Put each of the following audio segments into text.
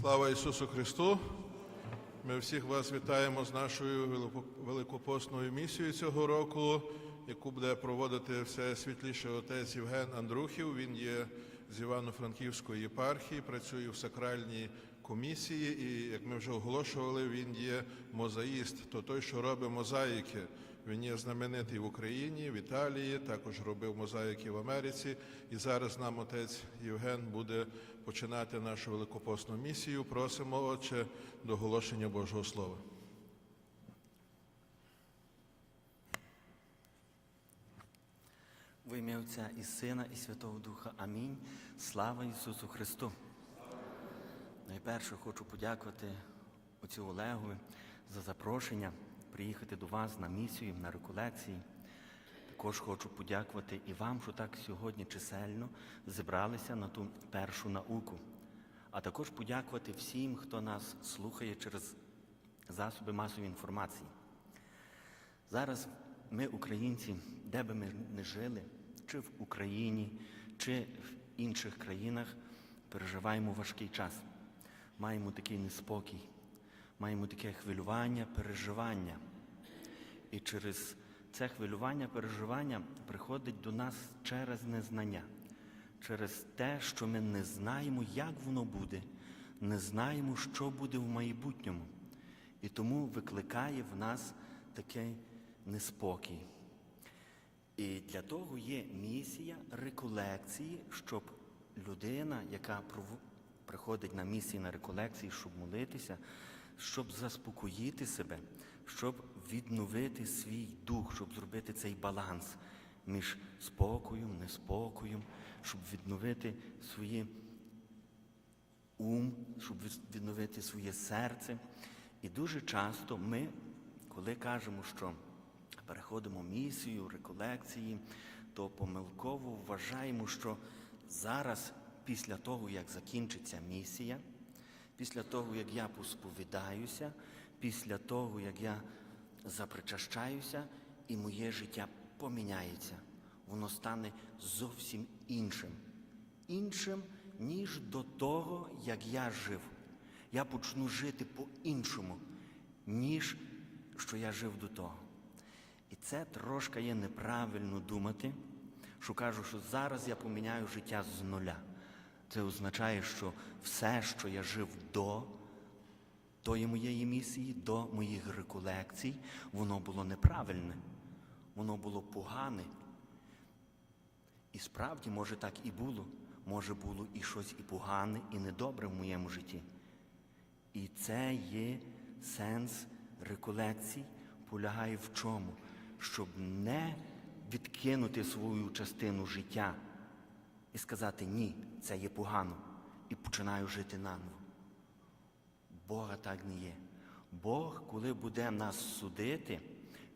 Слава Ісусу Христу! Ми всіх вас вітаємо з нашою велико- великопосною місією цього року, яку буде проводити все світліший отець Євген Андрухів. Він є з Івано-Франківської єпархії, працює в сакральній комісії, і як ми вже оголошували, він є мозаїст, то той, що робить мозаїки. Він є знаменитий в Україні, в Італії, також робив мозаїки в Америці. І зараз нам отець Євген буде починати нашу великопосну місію. Просимо, Отче, до оголошення Божого Слова. В ім'я Отця і Сина, і Святого Духа. Амінь. Слава Ісусу Христу. Найперше хочу подякувати отцю Олегу за запрошення приїхати до вас на місію, на реколекції. Також хочу подякувати і вам, що так сьогодні чисельно зібралися на ту першу науку. А також подякувати всім, хто нас слухає через засоби масової інформації. Зараз ми, українці, де би ми не жили, чи в Україні, чи в інших країнах, переживаємо важкий час. Маємо такий неспокій, маємо таке хвилювання, переживання. І через це хвилювання, переживання приходить до нас через незнання, через те, що ми не знаємо, як воно буде, не знаємо, що буде в майбутньому. І тому викликає в нас такий неспокій. І для того є місія реколекції, щоб людина, яка приходить на місії на реколекції, щоб молитися, щоб заспокоїти себе, щоб відновити свій дух, щоб зробити цей баланс між спокоєм, неспокоєм, щоб відновити свої ум, щоб відновити своє серце. І дуже часто ми, коли кажемо, що переходимо місію, реколекції, то помилково вважаємо, що зараз, після того, як закінчиться місія, після того, як я посповідаюся, після того, як я запричащаюся, і моє життя поміняється. Воно стане зовсім іншим. Іншим, ніж до того, як я жив. Я почну жити по-іншому, ніж що я жив до того. І це трошки є неправильно думати, що кажу, що зараз я поміняю життя з нуля. Це означає, що все, що я жив до тої моєї місії, до моїх реколекцій, воно було неправильне, воно було погане. І справді, може, так і було. Може, було і щось і погане, і недобре в моєму житті. І це є сенс реколекцій, полягає в чому? Щоб не відкинути свою частину життя і сказати ні, це є погано, і починаю жити наново. Бога так не є. Бог, коли буде нас судити,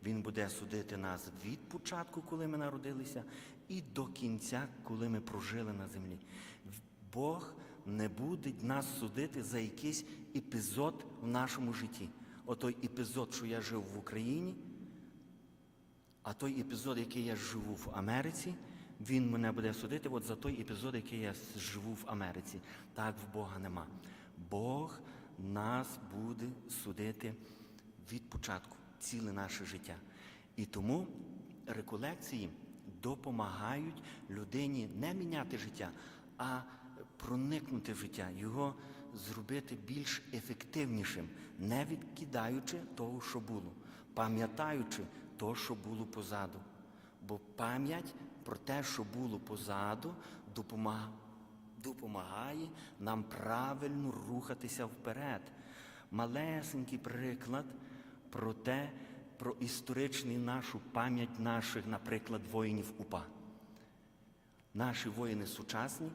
Він буде судити нас від початку, коли ми народилися, і до кінця, коли ми прожили на землі. Бог не буде нас судити за якийсь епізод в нашому житті. Отой епізод, що я жив в Україні, а той епізод, який я живу в Америці, він мене буде судити от за той епізод, який я живу в Америці. Так в Бога нема. Бог нас буде судити від початку, ціле наше життя. І тому реколекції допомагають людині не міняти життя, а проникнути в життя, його зробити більш ефективнішим, не відкидаючи того, що було, пам'ятаючи то, що було позаду. Бо пам'ять про те, що було позаду, допомагає нам правильно рухатися вперед. Малесенький приклад про те, про історичну нашу пам'ять наших, наприклад, воїнів УПА. Наші воїни сучасні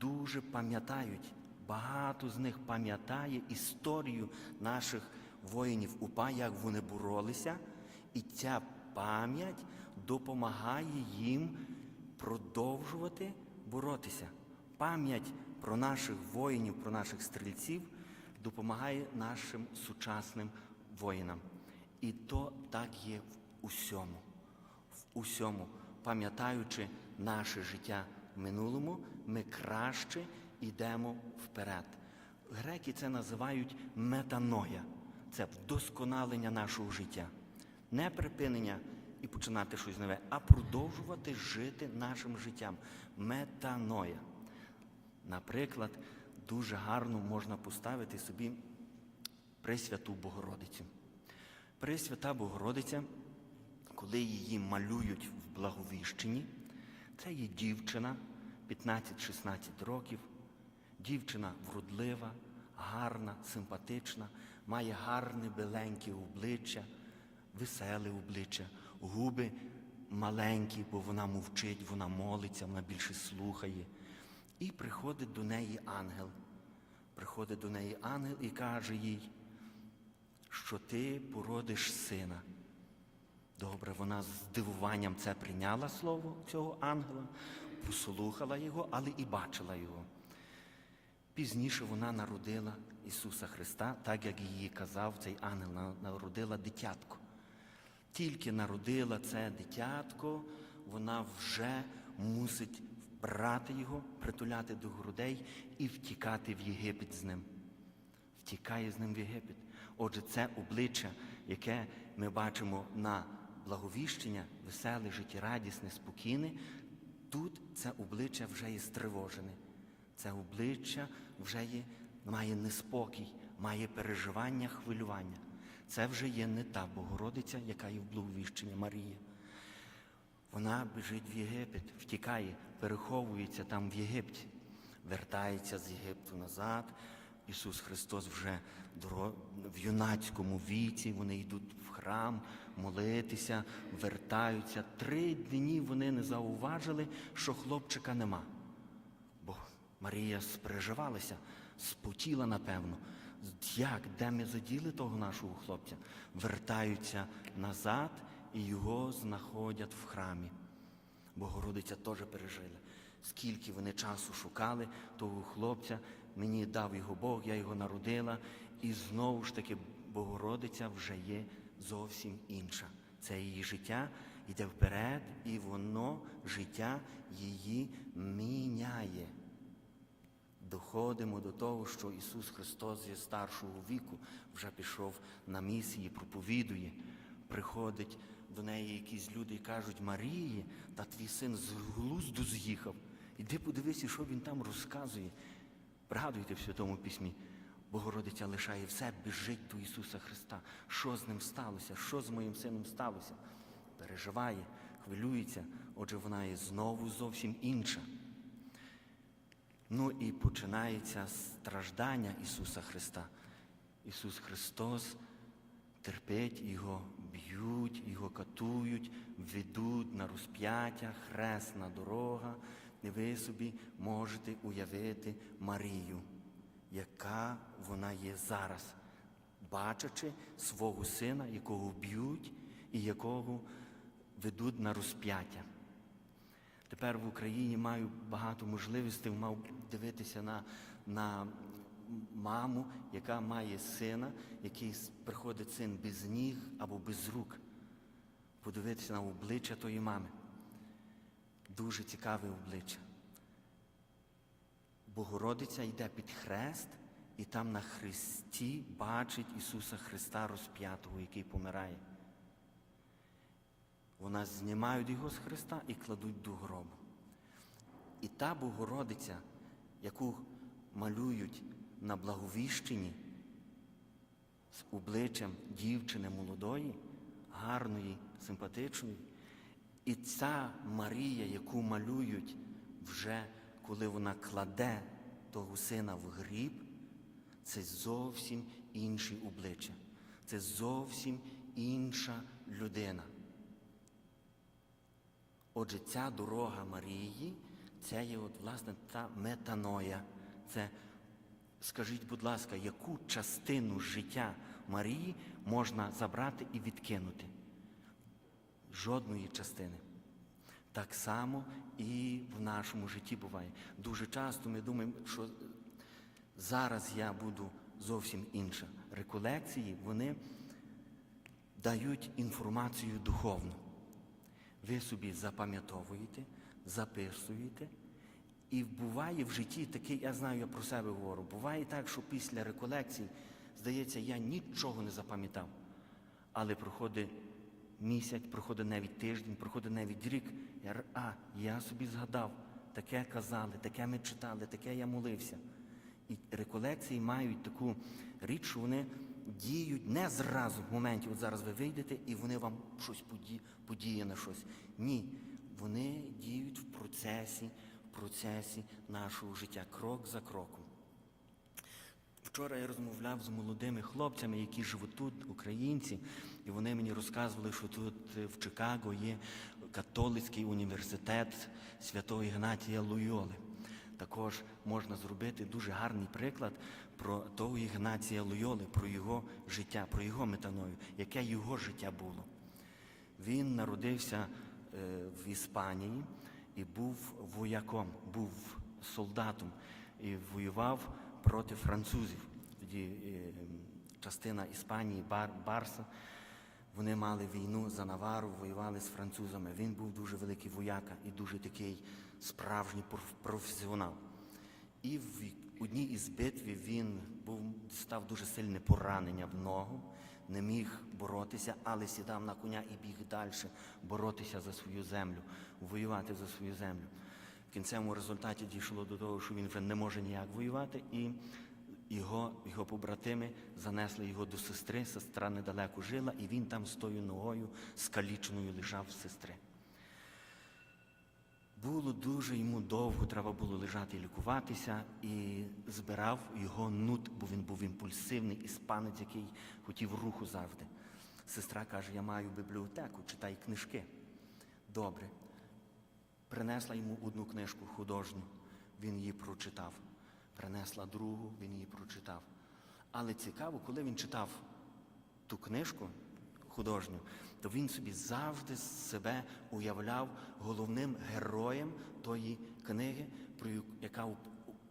дуже пам'ятають, багато з них пам'ятає історію наших воїнів УПА, як вони боролися, і ця пам'ять допомагає їм продовжувати боротися. Пам'ять про наших воїнів, про наших стрільців допомагає нашим сучасним воїнам. І то так є в усьому. В усьому, пам'ятаючи наше життя в минулому, ми краще йдемо вперед. Греки це називають метаноя. Це вдосконалення нашого життя. Не припинення і починати щось нове, а продовжувати жити нашим життям. Метаноя. Наприклад, дуже гарно можна поставити собі Пресвяту Богородицю. Пресвята Богородиця, коли її малюють в Благовіщенні, це є дівчина 15-16 років, дівчина вродлива, гарна, симпатична, має гарне біленьке обличчя, веселе обличчя, губи маленькі, бо вона мовчить, вона молиться, вона більше слухає. І приходить до неї ангел. Приходить до неї ангел і каже їй, що ти породиш сина. Добре, вона з здивуванням це прийняла слово цього ангела, послухала його, але і бачила його. Пізніше вона народила Ісуса Христа, так як її казав цей ангел, на- народила дитятко. Тільки народила це дитятко, вона вже мусить брати його, притуляти до грудей і втікати в Єгипет з ним. Втікає з ним в Єгипет. Отже, це обличчя, яке ми бачимо на благовіщення, веселе, життєрадісне, спокійне. Тут це обличчя вже є стривожене. Це обличчя вже є, має неспокій, має переживання, хвилювання. Це вже є не та Богородиця, яка є в благовіщенні Марія. Вона біжить в Єгипет, втікає, переховується там в Єгипті, вертається з Єгипту назад. Ісус Христос вже в юнацькому віці, вони йдуть в храм молитися, вертаються. Три дні вони не зауважили, що хлопчика нема. Бо Марія спереживалася, спотіла, напевно. Як, де ми заділи того нашого хлопця? Вертаються назад і його знаходять в храмі. Богородиця теж пережила. Скільки вони часу шукали того хлопця, мені дав його Бог, я його народила, і знову ж таки Богородиця вже є зовсім інша. Це її життя йде вперед, і воно життя її міняє. Доходимо до того, що Ісус Христос є старшого віку, вже пішов на місії, проповідує. Приходить до неї якісь люди і кажуть, Марії, та твій син з глузду з'їхав. Іди подивися, що він там розказує. Пригадуйте в Святому Письмі. Богородиця лишає все, біжить до Ісуса Христа. Що з ним сталося? Що з моїм сином сталося? Переживає, хвилюється, отже, вона є знову зовсім інша. Ну і починається страждання Ісуса Христа. Ісус Христос терпить, його б'ють, його катують, ведуть на розп'яття, хресна дорога. І ви собі можете уявити Марію, яка вона є зараз, бачачи свого сина, якого б'ють і якого ведуть на розп'яття. Тепер в Україні маю багато можливостей, мав дивитися на, на маму, яка має сина, який приходить син без ніг або без рук. Подивитися на обличчя тої мами. Дуже цікаве обличчя. Богородиця йде під хрест, і там на хресті бачить Ісуса Христа розп'ятого, який помирає. Вона знімають його з Христа і кладуть до гробу. І та Богородиця, яку малюють на благовіщенні з обличчям дівчини молодої, гарної, симпатичної, і ця Марія, яку малюють вже, коли вона кладе того сина в гріб, це зовсім інші обличчя. Це зовсім інша людина. Отже, ця дорога Марії, це є от, власне та метаноя. Це, скажіть, будь ласка, яку частину життя Марії можна забрати і відкинути? Жодної частини. Так само і в нашому житті буває. Дуже часто ми думаємо, що зараз я буду зовсім інша. Реколекції, вони дають інформацію духовну. Ви собі запам'ятовуєте, записуєте І буває в житті таке, я знаю, я про себе говорю, буває так, що після реколекцій, здається, я нічого не запам'ятав. Але проходить місяць, проходить навіть тиждень, проходить навіть рік. Я, а, я собі згадав, таке казали, таке ми читали, таке я молився. І реколекції мають таку річ, що вони діють не зразу в моменті, от зараз ви вийдете і вони вам щось поді, подіє на щось. Ні, вони діють в процесі, в процесі нашого життя, крок за кроком. Вчора я розмовляв з молодими хлопцями, які живуть тут, українці, і вони мені розказували, що тут е, в Чикаго є католицький університет святого Ігнатія Лойоли. Також можна зробити дуже гарний приклад про того Ігнатія Лойоли, про його життя, про його метаною, яке його життя було. Він народився е, в Іспанії і був вояком, був солдатом і воював проти французів. Тоді е, частина Іспанії, Бар, Барса, вони мали війну за Навару, воювали з французами. Він був дуже великий вояка і дуже такий справжній проф- професіонал. І в одній із битв він був, став дуже сильне поранення в ногу, не міг боротися, але сідав на коня і біг далі боротися за свою землю, воювати за свою землю. В кінцевому результаті дійшло до того, що він вже не може ніяк воювати, і його, його побратими занесли його до сестри. Сестра недалеко жила, і він там з тою ногою скаліченою лежав сестри. Було дуже йому довго, треба було лежати і лікуватися, і збирав його нут, бо він був імпульсивний іспанець, який хотів руху завжди. Сестра каже: Я маю бібліотеку, читай книжки. Добре. Принесла йому одну книжку художню, він її прочитав. Принесла другу, він її прочитав. Але цікаво, коли він читав ту книжку художню, то він собі завжди себе уявляв головним героєм тої книги, про яка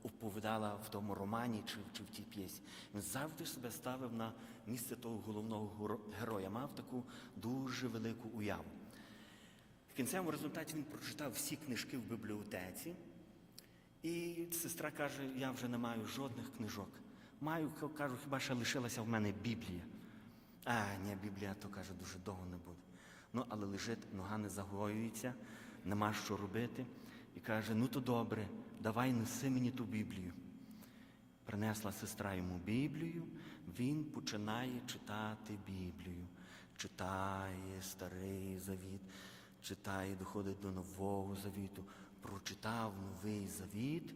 оповідала в тому романі чи, чи в тій п'єсі. Він завжди себе ставив на місце того головного героя, мав таку дуже велику уяву. В кінцевому результаті він прочитав всі книжки в бібліотеці, і сестра каже: я вже не маю жодних книжок. Маю, кажу, хіба ще лишилася в мене Біблія. А, ні, Біблія, то каже, дуже довго не буде. Ну, але лежить, нога не загоюється, нема що робити. І каже: ну то добре, давай неси мені ту Біблію. Принесла сестра йому Біблію, він починає читати Біблію. Читає старий завіт, читає, доходить до Нового Завіту. Прочитав новий завіт,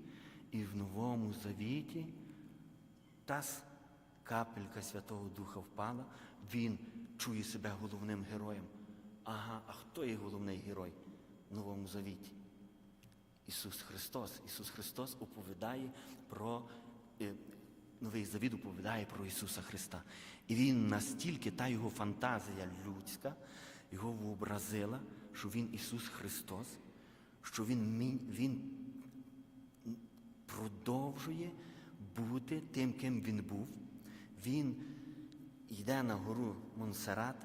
і в Новому Завіті та капелька Святого Духа впала, він чує себе головним героєм. Ага, а хто є головний герой в Новому Завіті? Ісус Христос. Ісус Христос оповідає про е, Новий Завіт оповідає про Ісуса Христа. І Він настільки, та його фантазія людська, його вообразила, що Він Ісус Христос, що Він, він продовжує бути тим, ким він був. Він йде на гору Монсерат,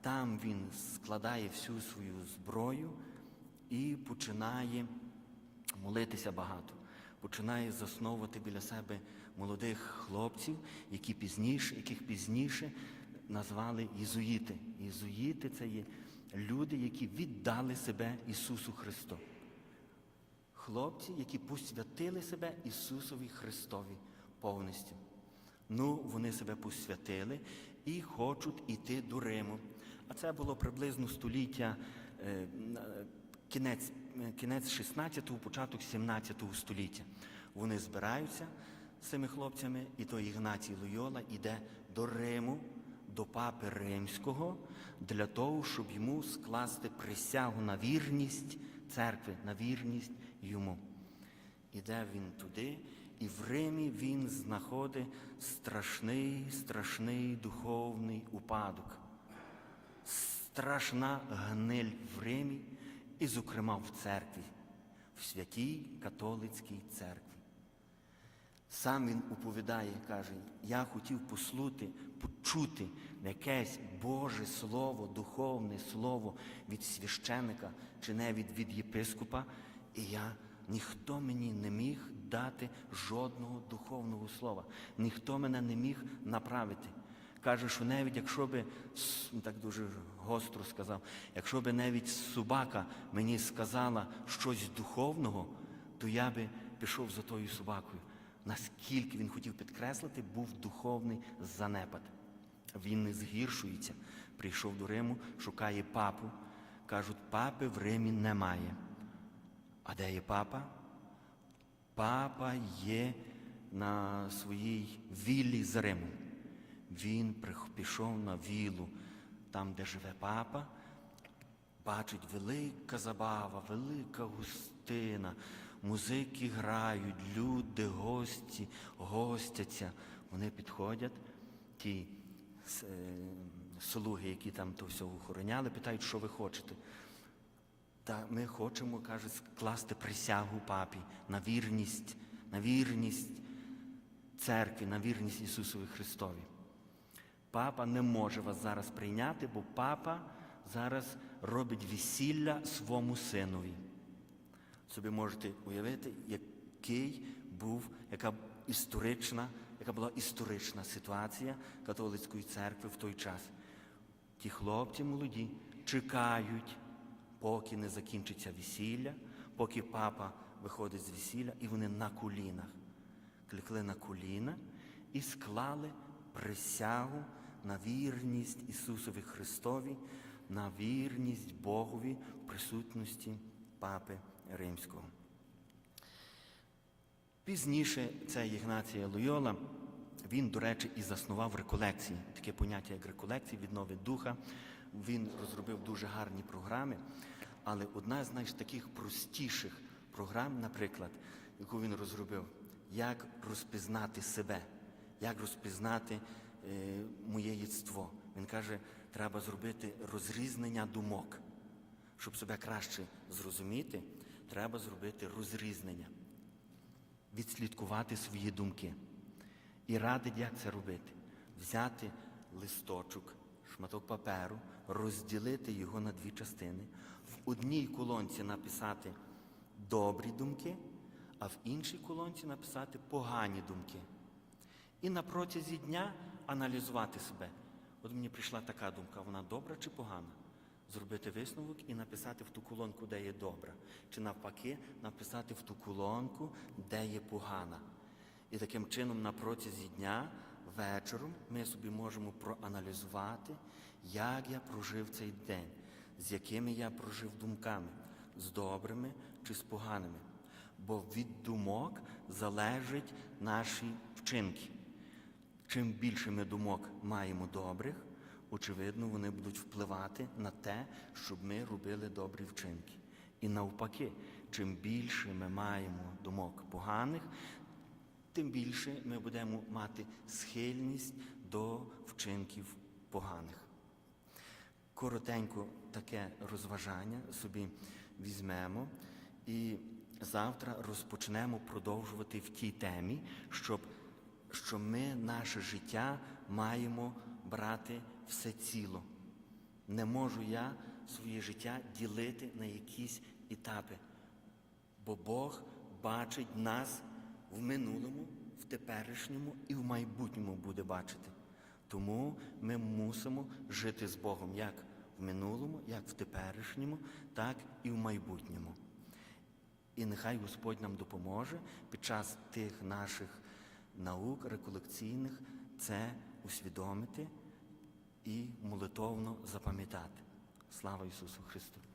там він складає всю свою зброю і починає молитися багато. Починає засновувати біля себе молодих хлопців, які пізніше, яких пізніше назвали єзуїти. Єзуїти це є люди, які віддали себе Ісусу Христу хлопці, які посвятили себе Ісусові Христові повністю. Ну, вони себе посвятили і хочуть іти до Риму. А це було приблизно століття, е, кінець, е, кінець 16-го, початок 17-го століття. Вони збираються з цими хлопцями, і той Ігнатій Лойола йде до Риму, до папи Римського, для того, щоб йому скласти присягу на вірність церкви, на вірність йому. Іде він туди, і в Римі він знаходить страшний, страшний духовний упадок. Страшна гниль в Римі, і, зокрема, в церкві, в святій католицькій церкві. Сам він оповідає, каже, я хотів послути, почути якесь Боже Слово, духовне слово від священика чи навіть від єпископа, і я ніхто мені не міг дати жодного духовного слова, ніхто мене не міг направити. Каже, що навіть якщо би, так дуже гостро сказав, якщо би навіть собака мені сказала щось духовного, то я би пішов за тою собакою. Наскільки він хотів підкреслити, був духовний занепад. Він не згіршується. Прийшов до Риму, шукає папу. Кажуть, папи в Римі немає. А де є папа? Папа є на своїй віллі з Римом. Він пішов на віллу, там, де живе папа, бачить велика забава, велика густина, музики грають, люди, гості, гостяться. Вони підходять, ті е, слуги, які там то все охороняли, питають, що ви хочете. Та ми хочемо, каже, скласти присягу папі на вірність, на вірність церкві, на вірність Ісусові Христові. Папа не може вас зараз прийняти, бо папа зараз робить весілля своєму синові. Собі можете уявити, який був, яка історична, яка була історична ситуація католицької церкви в той час. Ті хлопці молоді чекають, поки не закінчиться весілля, поки папа виходить з весілля, і вони на колінах. Кликли на коліна і склали присягу на вірність Ісусові Христові, на вірність Богові в присутності Папи Римського. Пізніше цей Ігнація Лойола, він, до речі, і заснував реколекції, таке поняття, як реколекції, віднови духа. Він розробив дуже гарні програми, але одна з таких простіших програм, наприклад, яку він розробив, як розпізнати себе, як розпізнати е, моє єство. Він каже, треба зробити розрізнення думок. Щоб себе краще зрозуміти, треба зробити розрізнення відслідкувати свої думки. І радить, як це робити. Взяти листочок, шматок паперу, розділити його на дві частини, в одній колонці написати добрі думки, а в іншій колонці написати погані думки. І на протязі дня аналізувати себе. От мені прийшла така думка, вона добра чи погана? Зробити висновок і написати в ту колонку, де є добра. Чи навпаки, написати в ту колонку, де є погана. І таким чином на протязі дня, вечором, ми собі можемо проаналізувати, як я прожив цей день, з якими я прожив думками, з добрими чи з поганими. Бо від думок залежать наші вчинки. Чим більше ми думок маємо добрих, очевидно, вони будуть впливати на те, щоб ми робили добрі вчинки. І навпаки, чим більше ми маємо думок поганих, тим більше ми будемо мати схильність до вчинків поганих. Коротенько таке розважання собі візьмемо і завтра розпочнемо продовжувати в тій темі, щоб, що ми наше життя маємо брати все ціло. Не можу я своє життя ділити на якісь етапи, бо Бог бачить нас в минулому, в теперішньому і в майбутньому буде бачити. Тому ми мусимо жити з Богом як в минулому, як в теперішньому, так і в майбутньому. І нехай Господь нам допоможе під час тих наших наук реколекційних це усвідомити і молитовно запам'ятати. Слава Ісусу Христу!